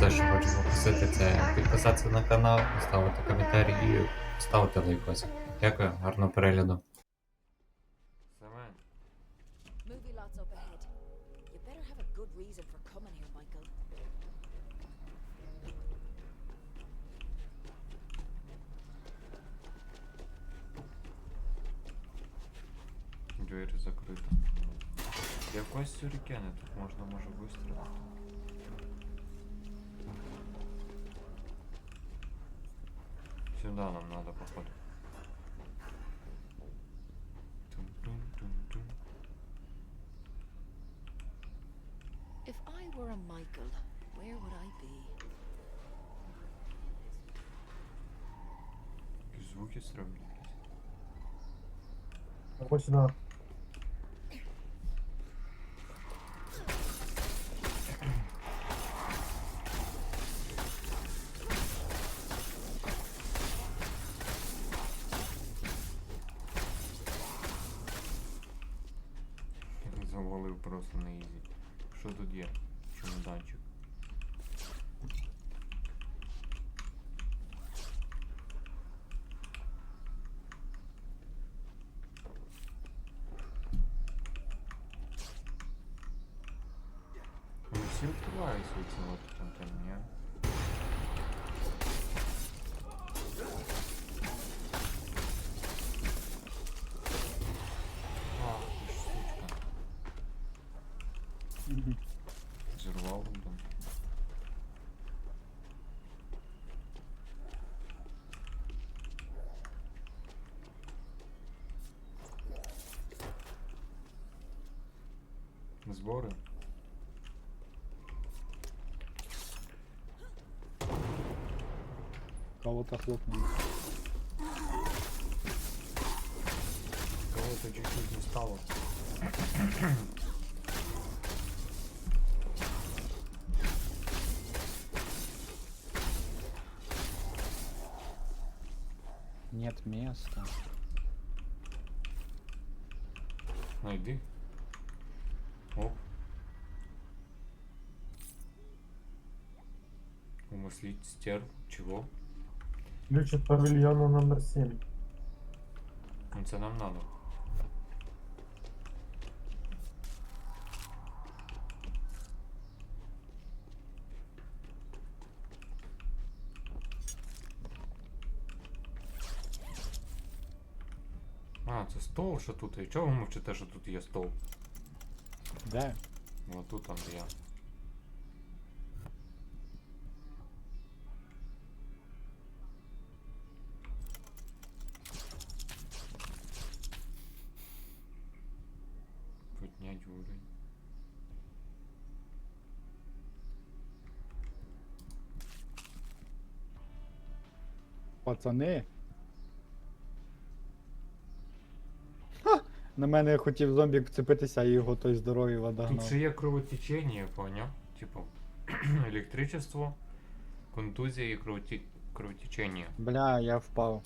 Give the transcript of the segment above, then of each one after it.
все, що хочу попросити, це підписатися на канал, ставити коментарі і ставити лайкосик. Дякую, гарного перегляду. Двері закриті. Якось сюрікени тут можна може вистрілити. Сюда нам надо, походу. If I were a Michael, where would I be? Звуки стрімні Какой Ось тут є? Чемоданчик. Ну, всі відкриваються ці от контейнери, Збори. Кого-то хлопнул. Кого-то чуть-чуть не стало. Нет места. Найди. Умыслить стер. Чего? Ключ від павільйону номер 7. Ну це нам надо. А, це стол, що тут є. Чого ви мовчите, що тут є стол? Да? Ну тут там де я. Пацани. Ха! На мене хотів зомбі вцепитися, а його той здоровий вода Тут гнав. ще є кровотечення, поняв? Типу, електричество, контузія і кровоті... кровотечення. Бля, я впав.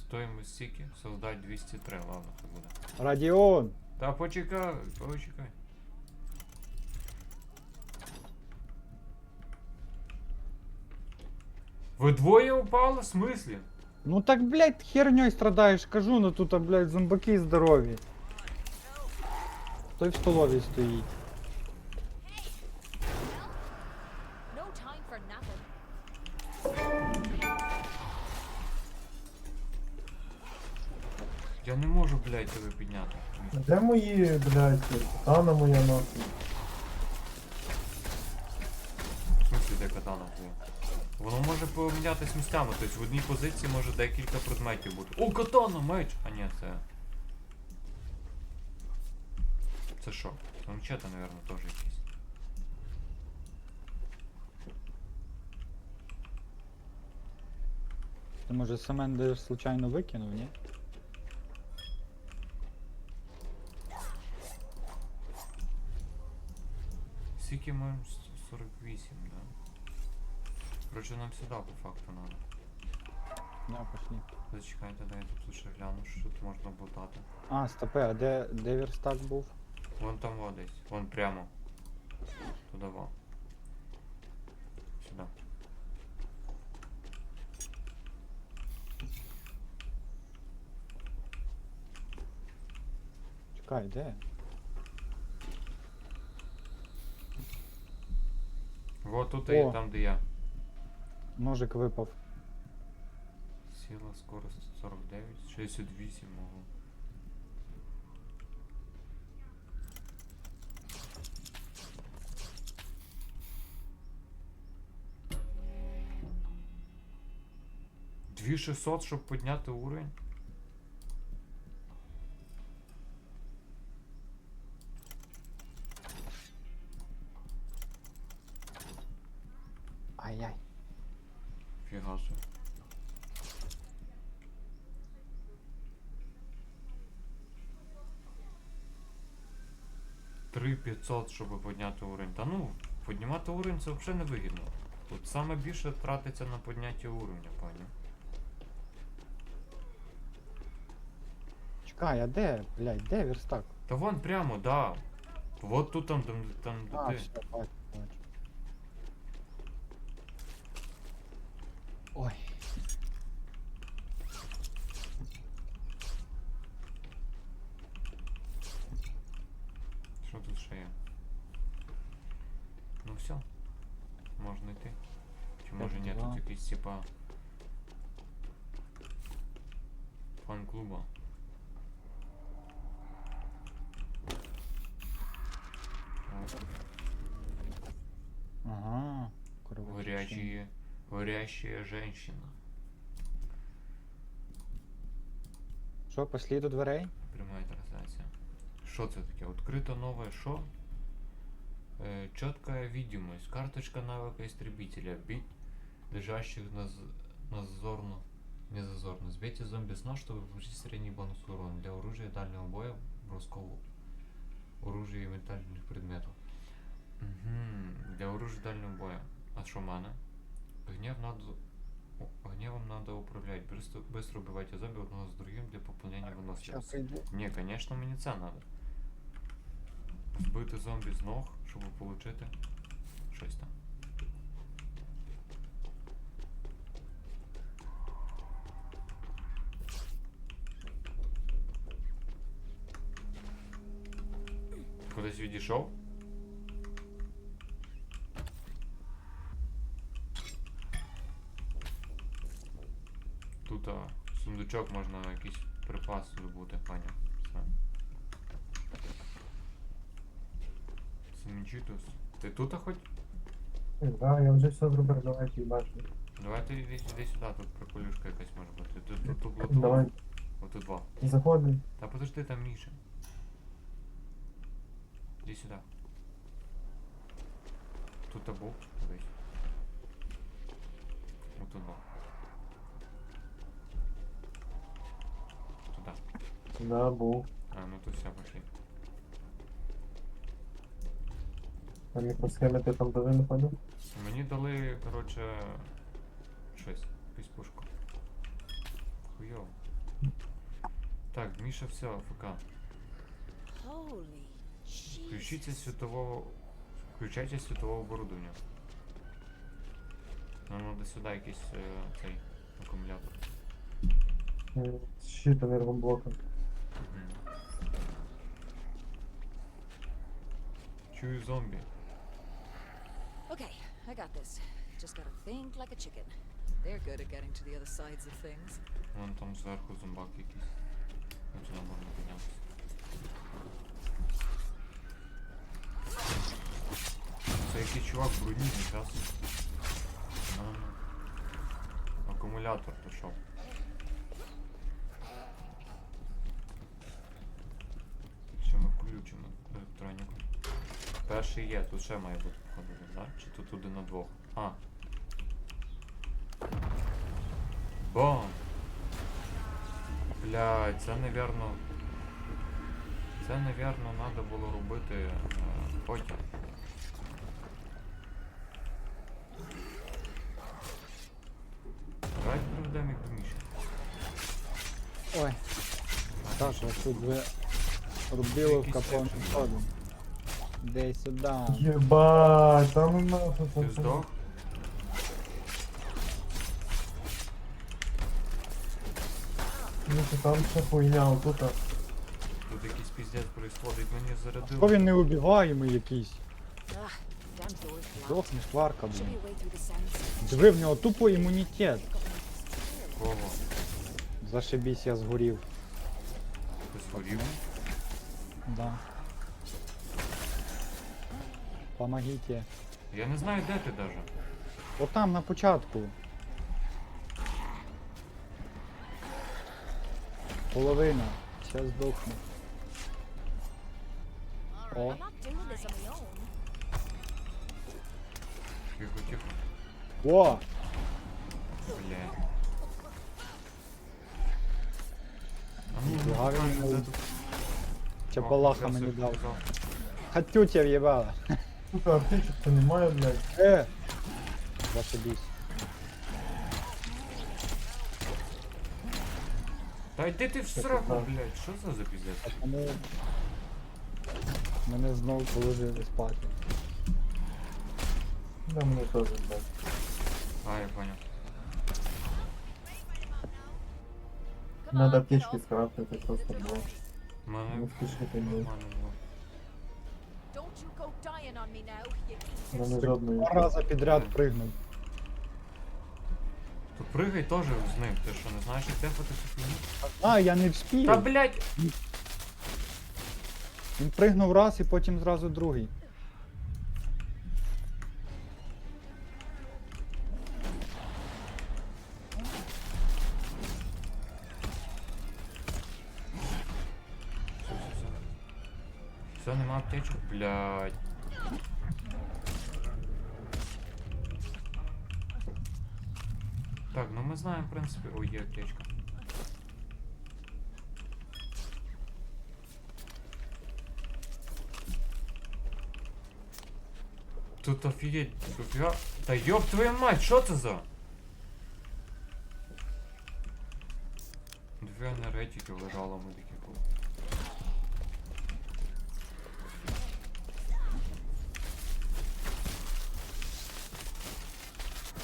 Стоїмость стільки, создать 203, ладно, хай буде. Радіон! Та почекай, почекай. Ви двоє упали? В смислі? Ну так, блядь, херней страдаєш, кажу, ну тут, а, блядь, зомбаки здорові. Той в столовій стоїть. No time for napping. Я не можу, блядь, тебе підняти. Де мої, блядь, катана моя нахуй? В смысле, де катана була? Воно може помінятись місцями, тобто в одній позиції може декілька предметів бути. О, катана, меч! А ні, це. Це що? Мчета, напевно, теж якісь. Ти може Семен десь случайно викинув, ні? Скільки маємо? С- 48, да? Короче, нам сюди по факту надо. Да, пошли. Зачекайте, дай я тут лише гляну, що тут можна ботати. А, стопе, а де, де верстак був? Вон там во десь, вон прямо. Туда во. Сюда. Чекай, де? Вот тут О. і там, де я. Ножик випав. Сила, скорость 49, 68 могу. Дві 600, щоб підняти уровень? 500, щоб підняти уровень. Та ну, піднімати уровень це взагалі не вигідно. Тут саме більше тратиться на підняття уровня, пані. Чекай, а де? Блядь, де верстак? Та вон прямо, да. Вот тут там, там, там де А, ти. все, бачу, бачу. Ой. Типа. Фан-клуба. Ага. Горячие, горящая женщина. Що, пошли до дверей? Прямая трансляция. Що це таке? Открыто новое шо? Э, четкая видимость. Карточка навыка истребителя. Бить лежащих на, з- на зазорно. Не зазорно. Сбейте зомби с ног, чтобы получить средний бонус урона. Для оружия дальнего боя, брускового оружия и метательных предметов. Угу. Для оружия дальнего боя. А что мана? Гнев надо... о, Гневом надо управлять. Быстро, быстро убивайте зомби одного с другим для пополнения Ща выносливости. прийду. Ні, звісно, мені це треба. Збити зомбі з ног, щоб отримати щось там. Кудись відійшов? Тут а, сундучок можна якийсь припас здобути, пані. Все. Семенчитус. Ти тут хоч? Да, я вже все зробив, давайте їбачу. Давайте іди, іди сюди, тут приколюшка якась може бути. Тут, тут, тут, тут, Давай, Отут два. заходи. Та подожди, там Міша. Іди сюди. Тут був, дивись. Отут два. Туди. Да, був. А, ну то все, пошли. А мікросхеми ти там дали ходив? Мені дали, коротше, щось, якусь пушку. Хуйово. Так, Міша, все, АФК. Holy Включите Jesus. світового. Включайте світове оборудовання. Нам треба сюди якийсь е, цей акумулятор. Щит енергоблока. Чую зомбі. Okay, I got this. Just gotta think like a chicken. They're good at getting to the other sides of things. Вон там зверху зомбак якийсь. Там сюди можна піднятися. Це чувак в броні, зараз. Акумулятор пішов. Ще ми включимо електроніку. Перший є, тут ще має бути походу, да? Чи тут один на двох? А. Бом! Блядь, це, невірно. Це, невірно, треба було робити е, потім. Давайте приведемо їх до. Ой, А, так, ось тут ви рубиловка Якийсь повним секшн, да. сюди. Єбать, там ну нахуй. Ти здох? Ну там ще хуйня, отут. а. Піздець происходить, мені Хто зарядило. він не убігаємий якийсь? Ugh, damn door's blocked. Дохнеш варка, Should блін. Диви, в нього тупо імунітет. Кого? Зашибісь, я згорів. Ти згорів? Да. Помогите. Я не знаю, де ти даже. Отам на початку. Половина. Сейчас здохну. О. I'm not doing this on my own. Тихо, тихо. О! Блядь. А ну, Ніфіга він покажи, не де у- тут. Чапалаха О, мені все, дав. показав. Хатю тебе в'єбала. Сука, аптечок то немає, блядь. Е! Зашибісь. Та йди ти в Що сраку, таке? блядь, що це за піздець? А тому мене знову положили спати. Да, мене теж, блядь. А, я понял. Надо аптечки скрафтити, просто було. Мене Не спішити ні. нормально було. Don't you go dying on me now, you У мене жодної. Два рази підряд пригнув. То пригай теж з ним, ти що, не знаєш, як тепати цю фігню? А, я не вспів. Та блядь! Він пригнув раз і потім зразу другий. Все, нема аптечок, блядь. Так, ну ми знаємо, в принципі. Ой, є аптечка. Тут офігеть, дофіга. Та йоп твою мать, що це за? Дві енергетики лежало ми такі коли.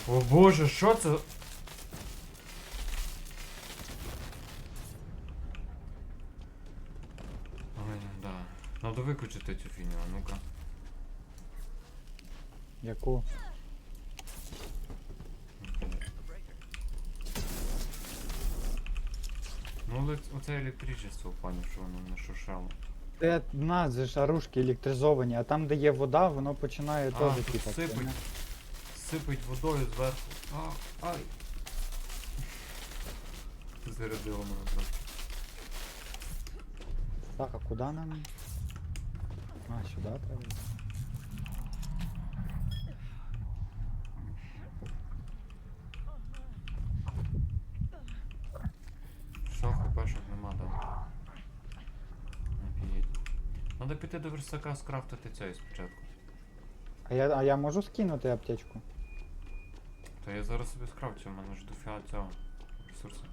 О боже, що це? Ой, да. Надо виключити цю фігню, а ну-ка. Яку? Ну, але оце електричество, пані, що воно не шуршало. Це в нас же ж оружки електризовані, а там, де є вода, воно починає А, теж тут типа. сипить. Сипить водою зверху. А, ай. Зарядило мене просто. Так, а куди нам? А, сюди треба. Що, хпшок нема, да? Офігеть. Надо піти до верстака скрафтити цей спочатку. А я, а я можу скинути аптечку? Та я зараз собі скрафтю, у мене ж дофіга цього ресурсу.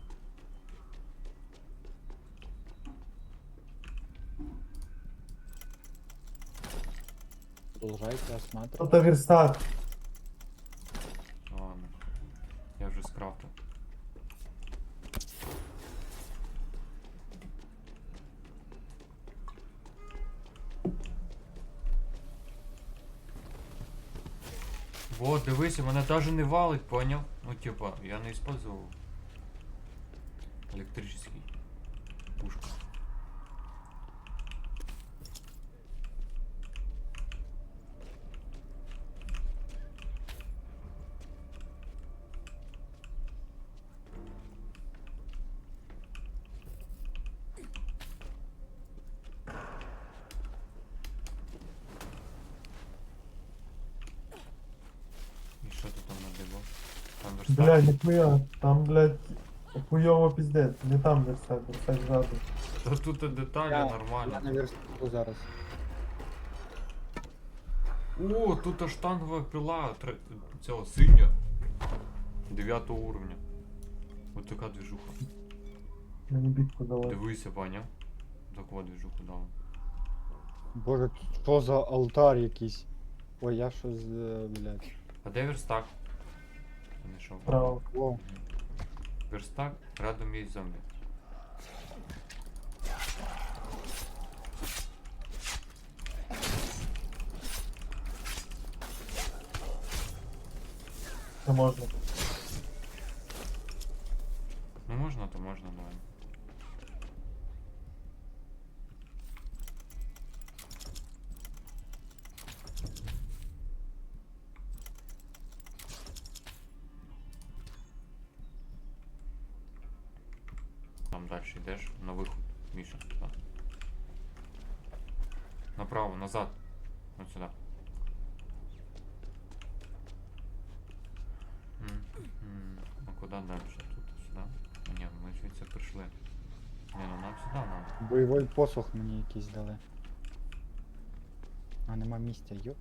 Продовжайте осматривати. Тут верстак. Дивися, мене даже не валить, понял? Ну типа, я не использовал электрический пушку. І що ти там надибав? Верстак? Блядь, ніхуя. Там, блядь, хуйово піздець. Не там верстак, верстак ззаду. Та тут і деталі Я- нормально. Я на верстаку зараз. О, тут аж штангова пила тре- цього синя. 9 уровня. Ось така движуха. Мені бітку дали. Дивися, поняв? Таку движуху дав. Боже, що за алтар якийсь? Ой, я щось, е, блядь. А де верстак? Знайшов. Право. О, Верстак, рядом є зомбі. Не можна. Ну можна, то можна, давай. Там далі йдеш на виход, Міша. Так. Направо, назад. Ось сюди. М, м, А куди далі? Тут сюди? Ні, ми звідси прийшли. Ні, ну нам сюди надо. бойовий посох мені якийсь дали. А нема місця, йоп.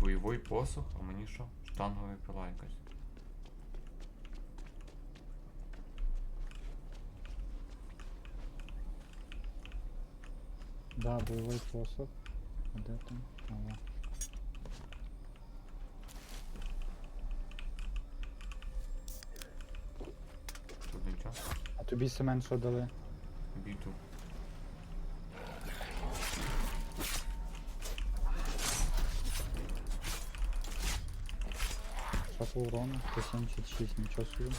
Бойовий посох, а мені що? Штангова пила якась. Да, бойовий посох. А де там? Ага. Тут нічого. А тобі Семен що дали? Біту. Шафу урону, 176, нічого собі.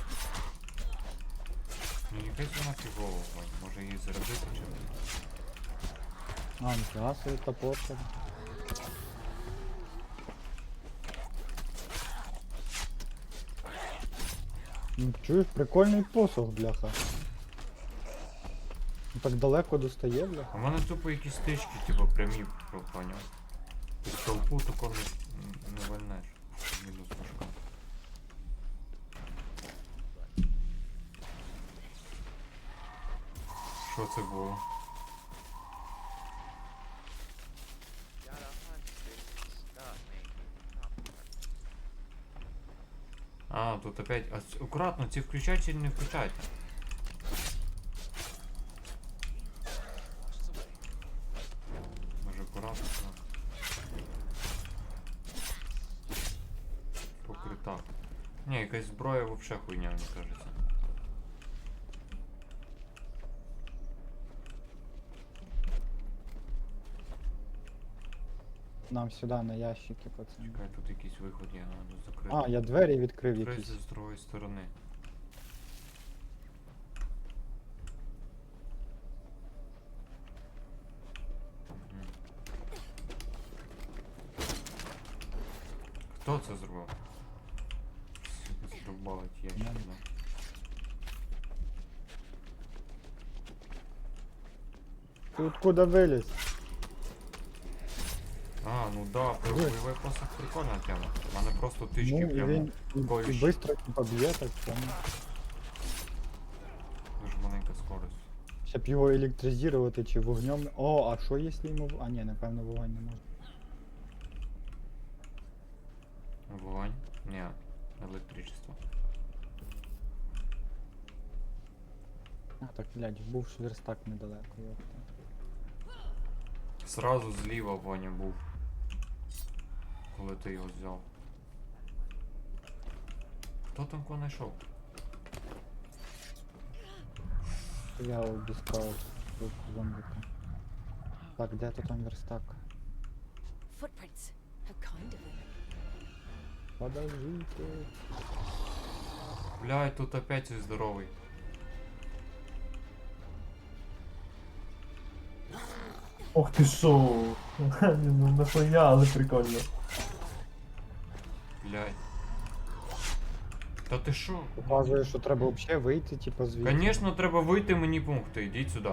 Ну якась вона фігова, Вань. може її заробити чи ні? А, ніфіга собі топор. Ну, чуєш, прикольний посох, бляха. Ну, Так далеко достає, бляха. А в мене тупо якісь стички, типу прямі про- поняв. Ти столпу тако не, не вальнеш. Мінус важка. Що це було? Опять. А, аккуратно, ці включайте или не включайте. Може аккуратно. так. Покритак. Ні, якась зброя вообще хуйня, мені кажеться. Нам сюди на ящики, пацани. Чекай, тут якийсь виход є, надо А, я двері відкрив Закрити якісь. з другої сторони. Мгм. Хто це зробив? Зрубалить Я. да. Ти откуда виліз? А, ну да, про Де? бойовий посох прикольна тема. У мене просто тички Ну, і прямо він і, і колющі. бистро типа б'є так прямо. Дуже маленька скорость. Щоб його електризувати чи вогнем. О, а що якщо йому. в- А ні, напевно вогонь не можна. Вогонь? Ні, електричество. А, так, блядь, був ж верстак недалеко, йопта. Сразу зліва Ваня був. Коли ти його взяв. Хто там кого знайшов? Я обіскав тут зомбіка. Так, де то там верстак? Footprints. How kind of him. Подождите. Блядь, тут опять здоровий. Ох ти шо. Ну нахуя, але прикольно. Блядь. Та ти шо? Показує, що треба взагалі вийти, типа звідси. Конечно, треба вийти мені пункти, йдіть сюди.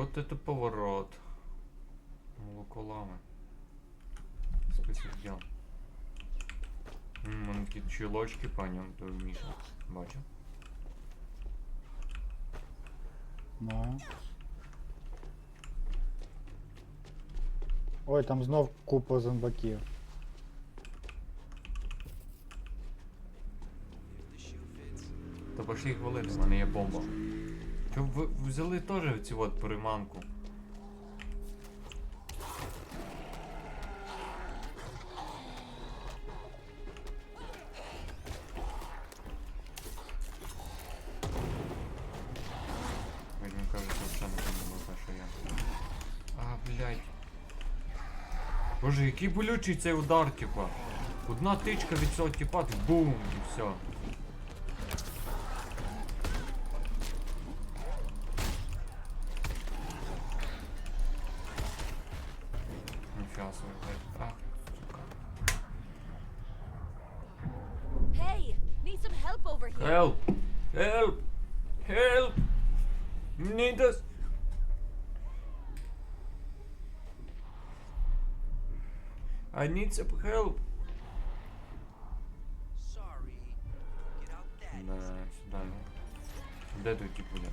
Вот это поворот. Молоколами. Список дел. М, Вон такі чулочки, пані, то Міша. Бачу. Ну. Ой, там знов купа зомбаків. То пошли їх валити, в мене є бомба. Ви взяли теж цю от приманку? Боже, який болючий цей удар, типа. Одна тичка від цього типа, бум, і все. I need some help! Sorry. Get out that. Да, сюда. Де той тип буде?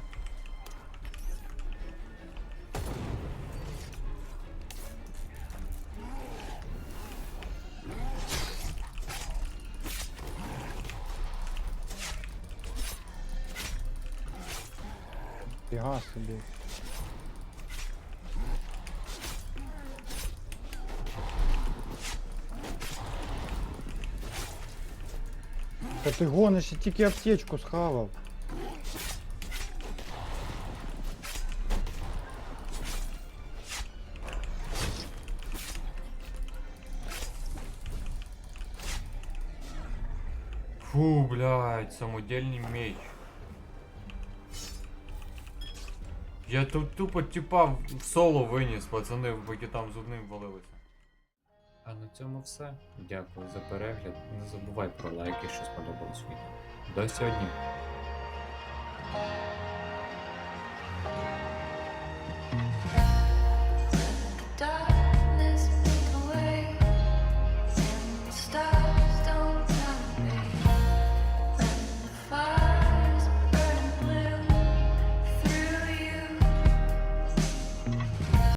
Фіга собі. Та ти гониш, тільки аптечку схавав. Фу, блядь, самодельный меч. Я тут тупо типа в соло виніс, пацани, поки там з одним валилися. А на цьому все. Дякую за перегляд. Не забувай про лайк, якщо сподобалось відео. До сьогодні.